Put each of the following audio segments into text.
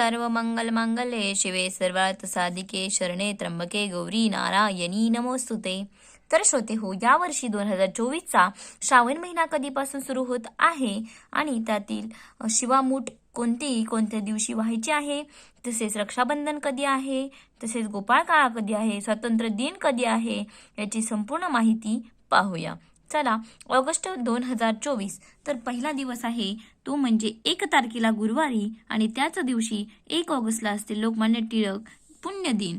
सर्व मंगल मांगल्ये शिवे सर्वार्थ साधिके शरणे त्र्यंबके गौरी नारायणी. नमोस्तुते. तर श्रोते हो यावर्षी दोन हजार चोवीसचा श्रावण महिना कधीपासून सुरू होत आहे आणि त्यातील शिवामूठ कोणती कोणत्या दिवशी व्हायची आहे? तसेच रक्षाबंधन कधी आहे? तसेच गोपाळकाळा कधी आहे? स्वातंत्र्य दिन कधी आहे? याची संपूर्ण माहिती पाहूया. चला ऑगस्ट दोन हजार चोवीस. तर पहिला दिवस आहे तो म्हणजे एक तारखेला गुरुवारी आणि त्याच दिवशी एक ऑगस्टला असते लोकमान्य टिळक पुण्यदिन.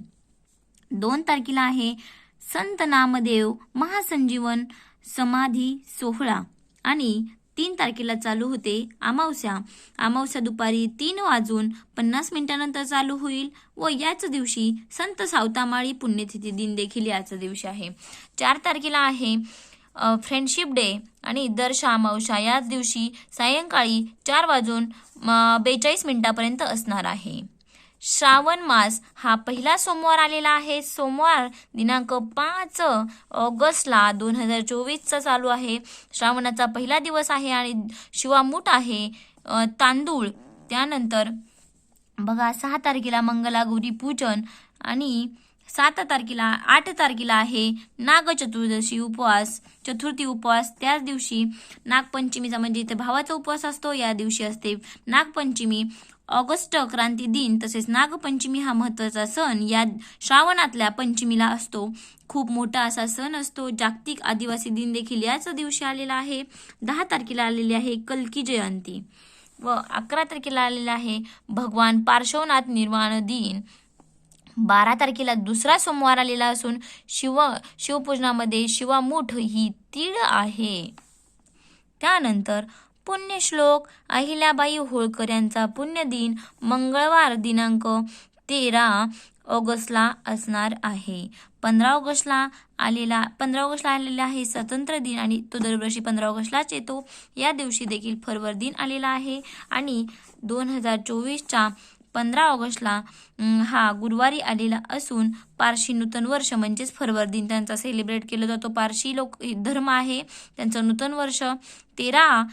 दोन तारखेला आहे संत नामदेव महासंजीवन समाधी सोहळा आणि तीन तारखेला चालू होते अमावस्या. अमावस्या दुपारी तीन वाजून पन्नास मिनिटानंतर चालू होईल व याच दिवशी संत सावतामाळी पुण्यतिथी दिन देखील याच दिवशी आहे. चार तारखेला आहे फ्रेंडशिप डे आणि दर अमावस्या याच दिवशी सायंकाळी चार वाजून म, बेचाळीस मिनिटापर्यंत असणार आहे. श्रावण मास हा पहिला सोमवार आलेला आहे. सोमवार दिनांक पाच ऑगस्टला दोन हजार चोवीसचा चालू आहे. श्रावणाचा पहिला दिवस आहे आणि शिवामूठ आहे तांदूळ. त्यानंतर बघा सहा तारखेला मंगलागौरी पूजन आणि सात तारखेला आठ तारखेला आहे नागचतुर्दशी उपवास चतुर्थी उपवास. त्याच दिवशी नागपंचमीचा म्हणजे इथे भावाचा उपवास असतो या दिवशी असते नागपंचमी. ऑगस्ट क्रांती दिन तसेच नागपंचमी हा महत्त्वाचा सण. या श्रावणातल्या पंचमीला असतो. खूप मोठा असा सण असतो. जागतिक आदिवासी दिन देखील याच दिवशी आलेला आहे. दहा तारखेला आलेली आहे कल्की जयंती व अकरा तारखेला आलेला आहे भगवान पार्श्वनाथ निर्वाण दिन. बारा तारखेला दुसरा सोमवार आलेला असून शिव शिवपूजनामध्ये शिवामूठ ही तीळ आहे. त्यानंतर पुण्यश्लोक अहिल्याबाई होळकर यांचा पुण्यदिन मंगळवार दिनांक तेरा ऑगस्टला असणार आहे. पंधरा ऑगस्टला आलेला पंधरा ऑगस्टला आलेला आहे स्वतंत्र दिन आणि तो दरवर्षी पंधरा ऑगस्टलाच येतो. या दिवशी देखील फरवर दिन आलेला आहे आणि दोन हजार चोवीसच्या पंधरा ऑगस्टला हा गुरुवारी आलेला असून पारशी नूतन वर्ष म्हणजेच फरवर दिन त्यांचा सेलिब्रेट केला जातो. पारशी लोक धर्म आहे. त्यांचं नूतन वर्ष तेरा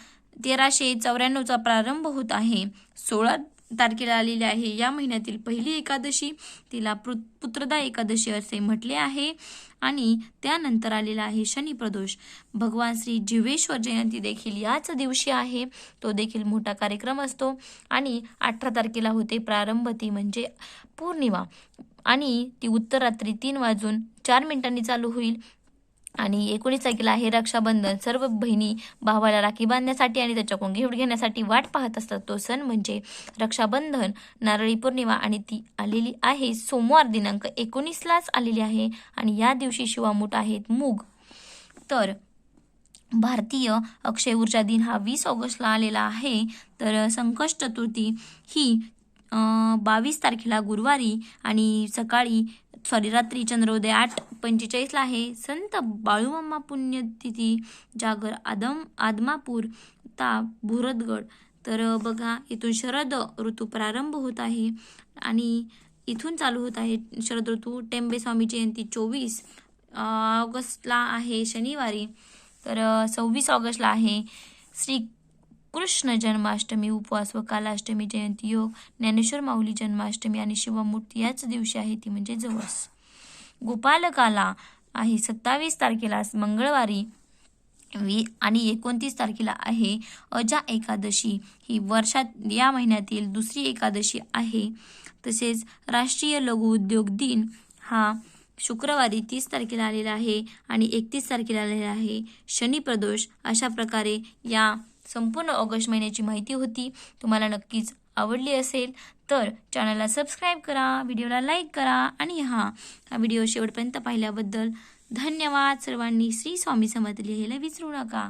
तेराशे चौऱ्याण्णवचा प्रारंभ होत आहे. सोळा तारखेला आलेली आहे. या महिन्यातील पहिली एकादशी तिला पुत्रदा एकादशी असे म्हटले आहे आणि त्यानंतर आलेला आहे शनी प्रदोष. भगवान श्री जीवेश्वर जयंती देखील याच दिवशी आहे. तो देखील मोठा कार्यक्रम असतो आणि अठरा तारखेला होते प्रारंभ ती म्हणजे पौर्णिमा. आणि ती उत्तर रात्री तीन वाजून चार मिनिटांनी चालू होईल. आणि एकोणीस तारखेला आहे रक्षाबंधन. सर्व बहिणी भावाला राखी बांधण्यासाठी आणि त्याच्याकडून गिफ्ट घेण्यासाठी वाट पाहत असतात. तो सण म्हणजे रक्षाबंधन. नारळी पौर्णिमा आणि ती आलेली आहे. सोमवार दिनांक एकोणीसलाच आलेली आहे आणि या दिवशी शिवामूठ आहेत मूग. तर भारतीय अक्षय ऊर्जा दिन हा वीस ऑगस्टला आलेला आहे. तर संकष्ट चतुर्थी ही बावीस तारखेला गुरुवारी आणि सकाळी सॉरी रात्री चंद्रोदय आठ पंचेचाळीसला आहे. संत बाळूमामा पुण्यतिथी जागर आदम आदमापूर ता भुरदगड तर बघा इथून शरद ऋतू प्रारंभ होत आहे आणि इथून चालू होत आहे शरद ऋतू. टेंबे स्वामी जयंती चोवीस ऑगस्टला आहे शनिवारी. तर सव्वीस ऑगस्टला आहे. श्री कृष्ण जन्माष्टमी उपवास व कालाष्टमी जयंती योग ज्ञानेश्वर माऊली जन्माष्टमी आणि शिवमूर्ती याच दिवशी आहे ती म्हणजे जवस. गोपालकाला आहे सत्तावीस तारखेला मंगळवारी वी आणि एकोणतीस तारखेला आहे अजा एकादशी. ही वर्षात या महिन्यातील दुसरी एकादशी आहे. तसेच राष्ट्रीय लघु उद्योग दिन हा शुक्रवारी तीस तारखेला आलेला आहे आणि एकतीस तारखेला आलेला आहे. शनी प्रदोष अशा प्रकारे या संपूर्ण ऑगस्ट महिन्याची माहिती होती. तुम्हाला नक्कीच आवडली असेल तर चॅनलला सबस्क्राईब करा व्हिडिओला लाईक करा आणि हा हा व्हिडिओ शेवटपर्यंत पाहिल्याबद्दल धन्यवाद. सर्वांनी श्री स्वामी समर्थ लिहायला विसरू नका.